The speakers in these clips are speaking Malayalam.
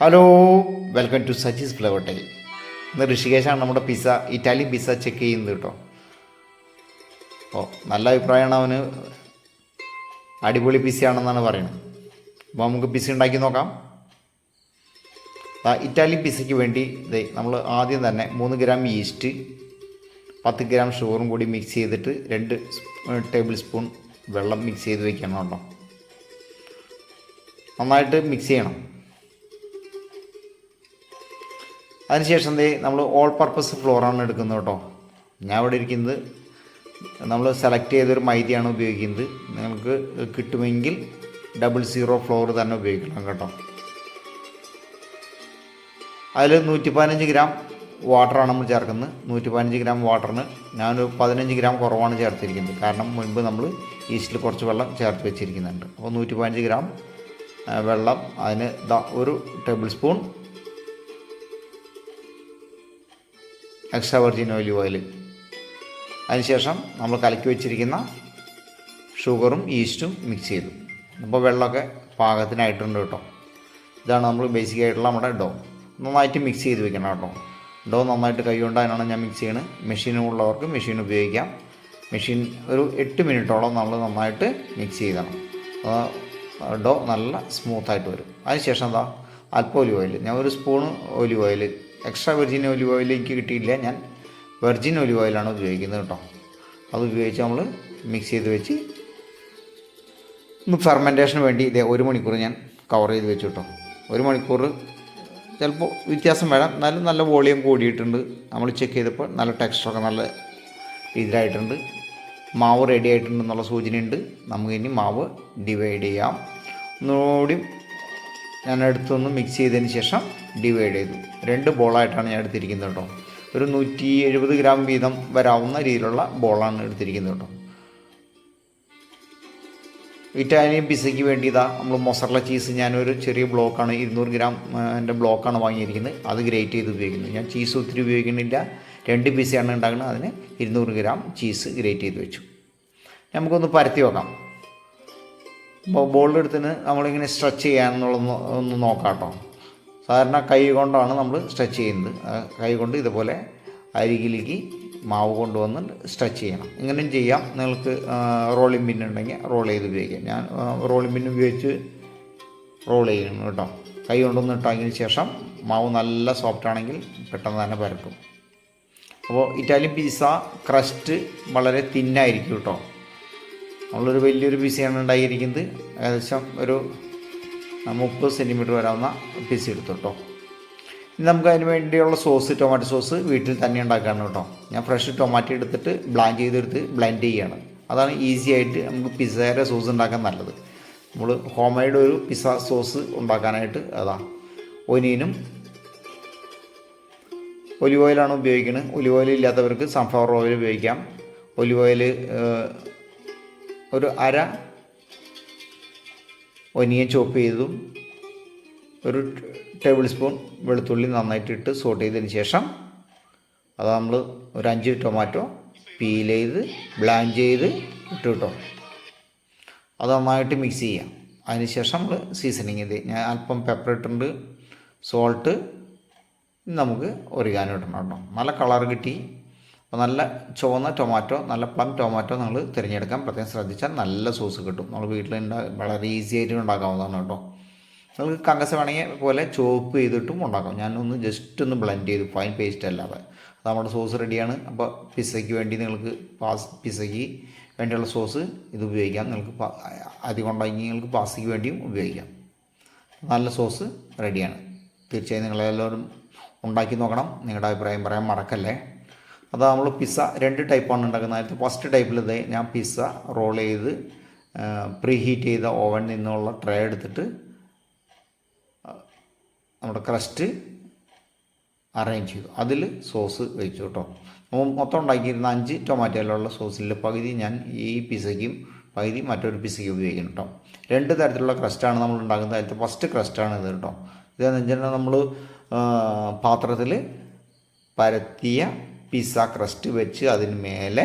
Hello welcome to Saji's flower hotel ഇന്ന് ഋഷികേശാണ് നമ്മുടെ പിസ്സ ഇറ്റാലിയൻ പിസ്സ ചെക്ക് ചെയ്യുന്നത് കേട്ടോ ഓ നല്ല അഭിപ്രായമാണ് അവന്. അടിപൊളി പിസ്സയാണെന്നാണ് പറയുന്നത്. അപ്പോൾ നമുക്ക് പിസ്സ ഉണ്ടാക്കി നോക്കാം. ഇറ്റാലിയൻ പിസ്സയ്ക്ക് വേണ്ടി ഇതേ നമ്മൾ ആദ്യം തന്നെ മൂന്ന് ഗ്രാം ഈസ്റ്റ് പത്ത് ഗ്രാം ഷുഗറും കൂടി മിക്സ് ചെയ്തിട്ട് രണ്ട് ടേബിൾ സ്പൂൺ വെള്ളം മിക്സ് ചെയ്ത് വെക്കണം കേട്ടോ നന്നായിട്ട് മിക്സ് ചെയ്യണം. അതിനുശേഷം ദേ നമ്മൾ ഓൾ പർപ്പസ് ഫ്ലോറാണ് എടുക്കുന്നത് കേട്ടോ. ഞാൻ ഇവിടെ ഇരിക്കുന്നത് നമ്മൾ സെലക്ട് ചെയ്തൊരു മൈദയാണ് ഉപയോഗിക്കുന്നത്. നിങ്ങൾക്ക് കിട്ടുമെങ്കിൽ ഡബിൾ സീറോ ഫ്ലോർ തന്നെ ഉപയോഗിക്കണം കേട്ടോ. അതിൽ നൂറ്റി പതിനഞ്ച് ഗ്രാം വാട്ടറാണ് നമ്മൾ ചേർക്കുന്നത്. നൂറ്റി പതിനഞ്ച് ഗ്രാം വാട്ടറിന് ഞാനൊരു പതിനഞ്ച് ഗ്രാം കുറവാണ് ചേർത്തിരിക്കുന്നത്. കാരണം മുൻപ് നമ്മൾ ഈസ്റ്റിൽ കുറച്ച് വെള്ളം ചേർത്ത് വെച്ചിരിക്കുന്നുണ്ട്. അപ്പോൾ നൂറ്റി പതിനഞ്ച് ഗ്രാം വെള്ളം അതിന് ഒരു tablespoon extra virgin oily oil അതിനുശേഷം നമ്മൾ കലക്കി വെച്ചിരിക്കുന്ന ഷുഗറും ഈസ്റ്റും മിക്സ് ചെയ്തു. അപ്പോൾ വെള്ളമൊക്കെ പാകത്തിനായിട്ടുണ്ട് കേട്ടോ. ഇതാണ് നമ്മൾ ബേസിക് ആയിട്ടുള്ള നമ്മുടെ ഡോ നന്നായിട്ട് മിക്സ് ചെയ്ത് വെക്കണം കേട്ടോ. ഡോ നന്നായിട്ട് കൈകൊണ്ട് അതിനാണ് ഞാൻ മിക്സ് ചെയ്യണത് മെഷീനുള്ളവർക്ക് മെഷീൻ ഉപയോഗിക്കാം. മെഷീൻ ഒരു എട്ട് മിനിറ്റോളം നമ്മൾ നന്നായിട്ട് മിക്സ് ചെയ്തണം. ഡോ നല്ല സ്മൂത്തായിട്ട് വരും. അതിനുശേഷം എന്താ? അല്പം ഒലിവ് ഓയിൽ ഞാൻ ഒരു spoon olive oil extra virgin olive oil എനിക്ക് കിട്ടിയില്ല ഞാൻ വെർജിൻ ഒലിവ് ഓയിലാണ് ഉപയോഗിക്കുന്നത് കേട്ടോ. അത് ഉപയോഗിച്ച് നമ്മൾ മിക്സ് ചെയ്ത് വെച്ച് ഒന്ന് ഫെർമെന്റേഷന് വേണ്ടി ഇതേ ഒരു മണിക്കൂർ ഞാൻ കവർ ചെയ്ത് വെച്ചു കേട്ടോ. ഒരു മണിക്കൂർ ചിലപ്പോൾ വ്യത്യാസം വേണം എന്നാലും നല്ല വോളിയം കൂടിയിട്ടുണ്ട്. നമ്മൾ ചെക്ക് ചെയ്തപ്പോൾ നല്ല ടെക്സ്റ്ററൊക്കെ നല്ല രീതിയിലായിട്ടുണ്ട് മാവ് റെഡി ആയിട്ടുണ്ടെന്നുള്ള സൂചനയുണ്ട്. നമുക്ക് ഇനി മാവ് ഡിവൈഡ് ചെയ്യാം. ഒന്നുകൂടി ഞാൻ എടുത്തൊന്ന് മിക്സ് ചെയ്തതിന് ശേഷം ഡിവൈഡ് ചെയ്തു. രണ്ട് ബോളായിട്ടാണ് ഞാൻ എടുത്തിരിക്കുന്നത് കേട്ടോ. ഒരു നൂറ്റി എഴുപത് ഗ്രാം വീതം വരാവുന്ന രീതിയിലുള്ള ബോളാണ് എടുത്തിരിക്കുന്നത് കേട്ടോ. ഇറ്റാലിയൻ പിസയ്ക്ക് വേണ്ടി നമ്മൾ മൊസറല ചീസ് ഞാനൊരു ചെറിയ ബ്ലോക്കാണ് ഇരുന്നൂറ് ഗ്രാം എന്റെ ബ്ലോക്കാണ് വാങ്ങിയിരിക്കുന്നത്. അത് ഗ്രേറ്റ് ചെയ്ത് ഉപയോഗിക്കുന്നത് ഞാൻ ചീസ് ഒത്തിരി ഉപയോഗിക്കുന്നില്ല. രണ്ട് പിസയാണ് ഉണ്ടാക്കുന്നത്. അതിന് ഇരുന്നൂറ് ഗ്രാം ചീസ് ഗ്രേറ്റ് ചെയ്ത് വെച്ചു. നമുക്കൊന്ന് പരത്തി വെക്കാം അപ്പോൾ അടുത്തിന് നമ്മളിങ്ങനെ സ്ട്രെച്ച് ചെയ്യാന്നുള്ളത് ഒന്ന് നോക്കാം സാധാരണ കൈ കൊണ്ടാണ് നമ്മൾ സ്ട്രെച്ച് ചെയ്യുന്നത്. കൈ കൊണ്ട് ഇതുപോലെ അരികിലേക്ക് മാവ് കൊണ്ടുവന്ന് സ്ട്രെച്ച് ചെയ്യണം. ഇങ്ങനെയും ചെയ്യാം. നിങ്ങൾക്ക് റോളിംഗ് പിൻ ഉണ്ടെങ്കിൽ റോൾ ചെയ്ത് ഉപയോഗിക്കാം. ഞാൻ റോളിംഗ് പിൻ ഉപയോഗിച്ച് റോൾ ചെയ്യണം കേട്ടോ. കൈ കൊണ്ടൊന്ന് ഇട്ടതിന് ശേഷം മാവ് നല്ല സോഫ്റ്റ് ആണെങ്കിൽ പെട്ടെന്ന് തന്നെ പരക്കും അപ്പോൾ ഇറ്റാലിയൻ പിസ്സ ക്രസ്റ്റ് വളരെ തിന്നായിരിക്കും കേട്ടോ. നമ്മളൊരു വലിയൊരു പിസയാണ് ഉണ്ടായിരിക്കുന്നത്. ഏകദേശം ഒരു മുപ്പത് സെന്റിമീറ്റർ വരാവുന്ന പിസി എടുത്തു കേട്ടോ. ഇനി നമുക്ക് അതിന് വേണ്ടിയുള്ള സോസ് ടൊമാറ്റോ സോസ് വീട്ടിൽ തന്നെ ഉണ്ടാക്കുകയാണ് കേട്ടോ. ഞാൻ ഫ്രഷ് ടൊമാറ്റോ എടുത്തിട്ട് ബ്ലാൻഡ് ചെയ്തെടുത്ത് ബ്ലെൻഡ് ചെയ്യുകയാണ് അതാണ് ഈസി ആയിട്ട് നമുക്ക് പിസ്സയുടെ സോസ് ഉണ്ടാക്കാൻ നല്ലത്. നമ്മൾ ഹോം മെയ്ഡ് ഒരു പിസ്സ സോസ് ഉണ്ടാക്കാനായിട്ട് അതാ. ഒനിയനും ഒലിവ് ഓയിലാണ് ഉപയോഗിക്കുന്നത് ഒലിവ് ഓയിൽ ഇല്ലാത്തവർക്ക് സൺഫ്ലവർ ഓയിൽ ഉപയോഗിക്കാം. ഒലിവ് ഓയിൽ ഒരു അര ഒനിയൻ ചോപ്പ് ചെയ്തതും ഒരു ടേബിൾ സ്പൂൺ വെളുത്തുള്ളി നന്നായിട്ട് ഇട്ട് സോട്ട് ചെയ്തതിന് ശേഷം അത് നമ്മൾ ഒരു അഞ്ച് ടൊമാറ്റോ പീൽ ചെയ്ത് ബ്ലാൻഡ് ചെയ്ത് ഇട്ട് കിട്ടും. അത് നന്നായിട്ട് മിക്സ് ചെയ്യാം. അതിനുശേഷം നമ്മൾ സീസണിങ് ചെയ്ത് ഞാൻ അല്പം പെപ്പർ ഇട്ടിട്ടുണ്ട് സോൾട്ട് നമുക്ക് ഒറിഗാനോ ഇടണം കേട്ടോ. നല്ല കളർ കിട്ടി. അപ്പോൾ നല്ല ചുവന്ന ടൊമാറ്റോ നല്ല പ്ലം ടൊമാറ്റോ നിങ്ങൾ തിരഞ്ഞെടുക്കാൻ പ്രത്യേകം ശ്രദ്ധിച്ചാൽ നല്ല സോസ് കിട്ടും. നമ്മൾ വീട്ടിൽ വളരെ ഈസി ആയിട്ട് ഉണ്ടാക്കാവുന്നതാണ് കേട്ടോ. നിങ്ങൾക്ക് കങ്കസ വേണമെങ്കിൽ പോലെ ചോപ്പ് ചെയ്തിട്ടും ഉണ്ടാക്കാം. ഞാനൊന്ന് ജസ്റ്റ് ഒന്ന് ബ്ലെൻഡ് ചെയ്തു. ഫൈൻ പേസ്റ്റ് അല്ലാതെ. അത് നമ്മുടെ സോസ് റെഡിയാണ് അപ്പോൾ പിസ്സയ്ക്ക് വേണ്ടി നിങ്ങൾക്ക് പാസ് പിസ്സയ്ക്ക് വേണ്ടിയുള്ള സോസ് ഇത് ഉപയോഗിക്കാം. നിങ്ങൾക്ക് അധികം ഉണ്ടെങ്കിൽ നിങ്ങൾക്ക് പാസ്തയ്ക്ക് വേണ്ടിയും ഉപയോഗിക്കാം. നല്ല സോസ് റെഡിയാണ് തീർച്ചയായും നിങ്ങളെല്ലാവരും ഉണ്ടാക്കി നോക്കണം. നിങ്ങളുടെ അഭിപ്രായം പറയാൻ മറക്കല്ലേ. അത് നമ്മൾ പിസ്സ രണ്ട് ടൈപ്പാണ് ഉണ്ടാക്കുന്നത്. അതിൽ ഫസ്റ്റ് ടൈപ്പിൽ ഞാൻ പിസ്സ റോൾ ചെയ്ത് പ്രീ ഹീറ്റ് ചെയ്ത ഓവനിൽ നിന്നുള്ള ട്രേ എടുത്തിട്ട് നമ്മുടെ ക്രസ്റ്റ് അറേഞ്ച് ചെയ്തു. അതിൽ സോസ് വെച്ചു കേട്ടോ മൊത്തം ഉണ്ടാക്കിയിരുന്ന അഞ്ച് ടൊമാറ്റോയിലുള്ള സോസിൽ പകുതി ഞാൻ ഈ പിസയ്ക്കും പകുതി മറ്റൊരു പിസയ്ക്കും ഉപയോഗിക്കുന്നു കേട്ടോ രണ്ട് തരത്തിലുള്ള ക്രസ്റ്റാണ് നമ്മൾ ഉണ്ടാക്കുന്നത്. അതിലത്തെ ഫസ്റ്റ് ക്രസ്റ്റാണ് ഇത് കേട്ടോ ഇതെന്ന് വെച്ചാൽ നമ്മൾ പാത്രത്തിൽ പരത്തിയ പിസ്സ ക്രസ്റ്റ് വെച്ച് അതിന് മേലെ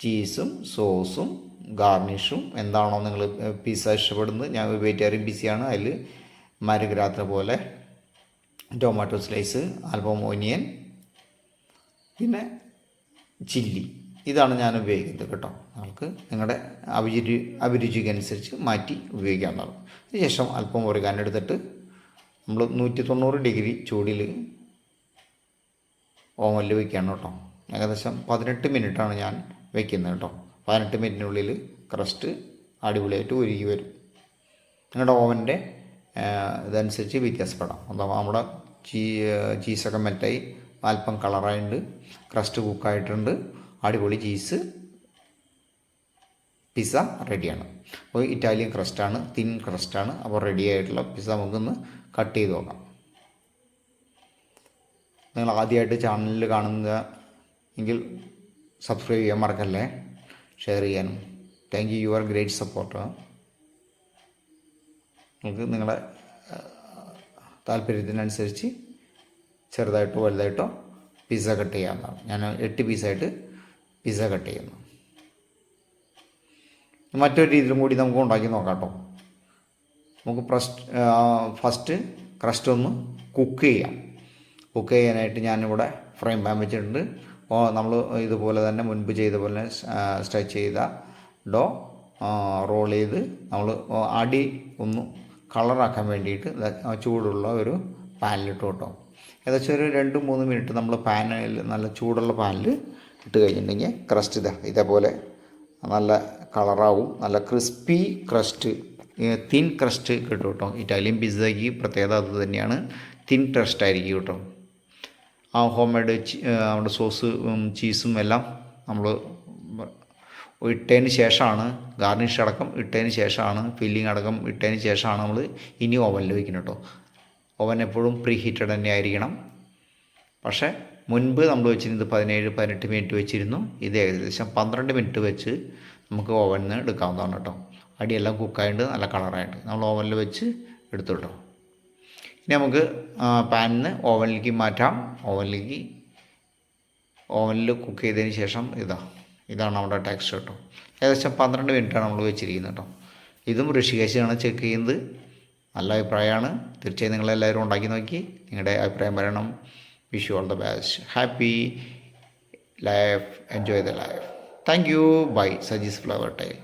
ചീസും സോസും ഗാർണിഷും എന്താണോ നിങ്ങൾ പിസ്സ ഇഷ്ടപ്പെടുന്നത്. ഞാൻ വെജിറ്റേറിയൻ പിസ്സയാണ് അതിൽ മരുഗ്രാത്ര പോലെ ടൊമാറ്റോ സ്ലൈസ് അല്പം ഓനിയൻ പിന്നെ ചില്ലി ഇതാണ് ഞാൻ ഉപയോഗിക്കുന്നത് കേട്ടോ. നിങ്ങൾക്ക് നിങ്ങളുടെ അഭിരുചി അഭിരുചിക്കനുസരിച്ച് മാറ്റി ഉപയോഗിക്കാവുന്നതാണ്. അതിനുശേഷം അല്പം ഉറക്കാൻ എടുത്തിട്ട് നമ്മൾ നൂറ്റി തൊണ്ണൂറ് ഡിഗ്രി ചൂടിൽ ഓവനിൽ വയ്ക്കുകയാണ് കേട്ടോ. ഏകദേശം പതിനെട്ട് മിനിറ്റാണ് ഞാൻ വെക്കുന്നത് കേട്ടോ. പതിനെട്ട് മിനിറ്റിനുള്ളിൽ ക്രസ്റ്റ് അടിപൊളിയായിട്ട് ഉരുകി വരും. നിങ്ങളുടെ ഓവന്റെ ഇതനുസരിച്ച് വ്യത്യാസപ്പെടാം. അഥവാ നമ്മുടെ ചീ ചീസൊക്കെ മെറ്റായി അല്പം കളറായിട്ടുണ്ട് ക്രസ്റ്റ് കുക്കായിട്ടുണ്ട് അടിപൊളി ചീസ് പിസ്സ റെഡിയാണ് അപ്പോൾ ഇറ്റാലിയൻ ക്രസ്റ്റാണ് തിൻ ക്രസ്റ്റാണ് അപ്പോൾ റെഡി ആയിട്ടുള്ള പിസ്സ നമുക്കൊന്ന് കട്ട് ചെയ്ത് നോക്കാം. നിങ്ങൾ ആദ്യമായിട്ട് ചാനലിൽ കാണുന്ന എങ്കിൽ സബ്സ്ക്രൈബ് ചെയ്യാൻ മറക്കല്ലേ? ഷെയർ ചെയ്യാനും. Thank you your great support നിങ്ങൾക്ക് നിങ്ങളുടെ താല്പര്യത്തിനനുസരിച്ച് ചെറുതായിട്ടോ വലുതായിട്ടോ പിസ്സ കട്ട് ചെയ്യാവുന്നതാണ്. ഞാൻ എട്ട് പീസായിട്ട് പിസ്സ കട്ട് ചെയ്യുന്നു. മറ്റൊരു രീതിയിലും കൂടി നമുക്ക് ഉണ്ടാക്കി നോക്കാം കേട്ടോ. നമുക്ക് പ്രസ്റ്റ് ഫസ്റ്റ് ക്രസ്റ്റ് ഒന്ന് കുക്ക് ചെയ്യാം. കുക്ക് ചെയ്യാനായിട്ട് ഞാനിവിടെ ഫ്രെയിം പാൻ വെച്ചിട്ടുണ്ട്. അപ്പോൾ നമ്മൾ ഇതുപോലെ തന്നെ മുൻപ് ചെയ്ത പോലെ സ്ട്രെച്ച് ചെയ്ത ഡോ റോൾ ചെയ്ത് നമ്മൾ അടി ഒന്ന് കളറാക്കാൻ വേണ്ടിയിട്ട് ചൂടുള്ള ഒരു പാനിലിട്ട് കേട്ടോ. ഏകദേശം ഒരു രണ്ട് മൂന്ന് മിനിറ്റ് നമ്മൾ പാനിൽ നല്ല ചൂടുള്ള പാനിൽ ഇട്ട് കഴിഞ്ഞിട്ടുണ്ടെങ്കിൽ ക്രസ്റ്റ് ഇതാ ഇതേപോലെ നല്ല കളറാവും നല്ല ക്രിസ്പി ക്രസ്റ്റ് തിൻ ക്രസ്റ്റ് കിട്ടും കേട്ടോ. ഇറ്റാലിയൻ പിസ്സയ്ക്ക് പ്രത്യേകത അത് തന്നെയാണ്. തിൻ ക്രസ്റ്റ് ആയിരിക്കും കേട്ടോ. ആ ഹോം മെയ്ഡ് നമ്മുടെ സോസ് ചീസും എല്ലാം നമ്മൾ ഇട്ടതിന് ശേഷമാണ് ഗാർണിഷ് അടക്കം ഇട്ടതിന് ശേഷമാണ് ഫില്ലിംഗ് അടക്കം ഇട്ടതിന് ശേഷമാണ് നമ്മൾ ഇനി ഓവനിൽ വയ്ക്കുന്നത് കേട്ടോ ഓവൻ എപ്പോഴും പ്രീ ഹീറ്റഡ് തന്നെ ആയിരിക്കണം. പക്ഷേ മുൻപ് നമ്മൾ വെച്ചിരുന്നത് പതിനേഴ് പതിനെട്ട് മിനിറ്റ് വെച്ചിരുന്നു. ഇത് ഏകദേശം പന്ത്രണ്ട് മിനിറ്റ് വെച്ച് നമുക്ക് ഓവനിൽ നിന്ന് എടുക്കാവുന്നതാണ് കേട്ടോ അടിയെല്ലാം കുക്കായിട്ട് നല്ല കളറായിട്ട് നമ്മൾ ഓവനിൽ വെച്ച് എടുത്തു കേട്ടോ ഇനി നമുക്ക് പാനിൽ നിന്ന് ഓവനിലേക്ക് മാറ്റാം. ഓവനിലേക്ക് ഓവനിൽ കുക്ക് ചെയ്തതിന് ശേഷം ഇതാ ഇതാണ് നമ്മുടെ ടെക്സ്റ്റ് കേട്ടോ. ഏകദേശം പന്ത്രണ്ട് മിനിറ്റാണ് നമ്മൾ വെച്ചിരിക്കുന്നത് കേട്ടോ. ഇതും ഋഷികേശാണ് ചെക്ക് ചെയ്യുന്നത്. നല്ല അഭിപ്രായമാണ്. തീർച്ചയായും നിങ്ങളെല്ലാവരും ഉണ്ടാക്കി നോക്കി. നിങ്ങളുടെ അഭിപ്രായം പറയണം. Wish all the best happy life enjoy the life thank you bye Saji's flower tile